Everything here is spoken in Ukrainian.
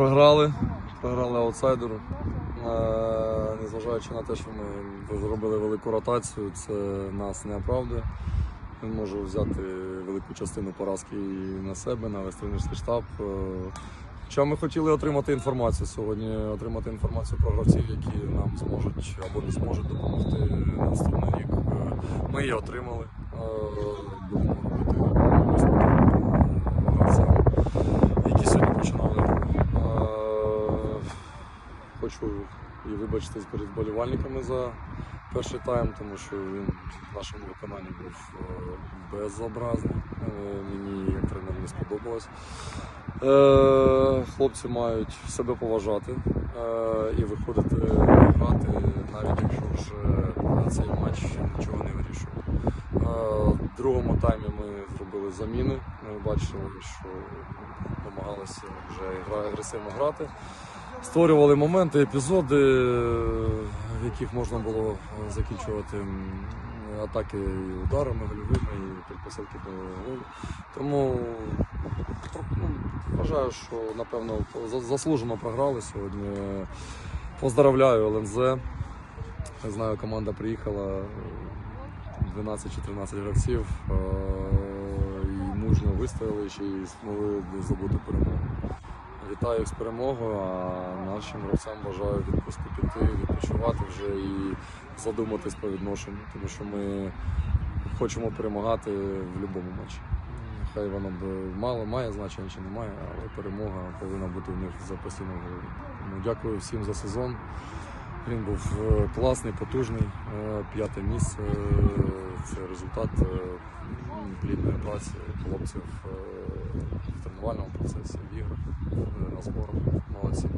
Програли, програли аутсайдеру. Е, Незважаючи на те, що ми зробили велику ротацію, це нас не оправдує. Він може взяти велику частину поразки і на себе, на весь тренерський штаб. Е, Хоча ми хотіли отримати інформацію сьогодні, отримати інформацію про гравців, які нам зможуть або не зможуть допомогти наступний рік. Е, Ми її отримали. Е, Будемо робити висновки по гравцям, які сьогодні починали. Е, Хочу і вибачитись перед болівальниками за перший тайм, тому що він в нашому виконанні був е, безобразний. Е, Мені як тренер не сподобалось. Е, Хлопці мають себе поважати і виходити грати, навіть В другому таймі ми зробили заміни. Ми бачили, що намагалися вже агресивно грати. Створювали моменти, епізоди, в яких можна було закінчувати атаки і ударами гольовими, і підпосилки до голу. Тому ну, вважаю, що напевно заслужено програли сьогодні. Поздравляю ЛНЗ. Знаю, команда приїхала е, 12 чи 13 гравців е, і мужньо вистояли ще й змогли здобути перемогу. Вітаю з перемогою, а нашим гравцям бажаю відпустку піти, відпочивати вже і задуматись по відношенню, тому що ми хочемо перемагати в будь-якому матчі. Хай воно мало має значення чи не має, але перемога повинна бути в них за постійно голові. Тому дякую всім за сезон. Він був е, класний, потужний. Е, П'яте місце це результат е, плідної праці хлопців е, в тренувальному процесі, в іграх, на зборах. Молодці.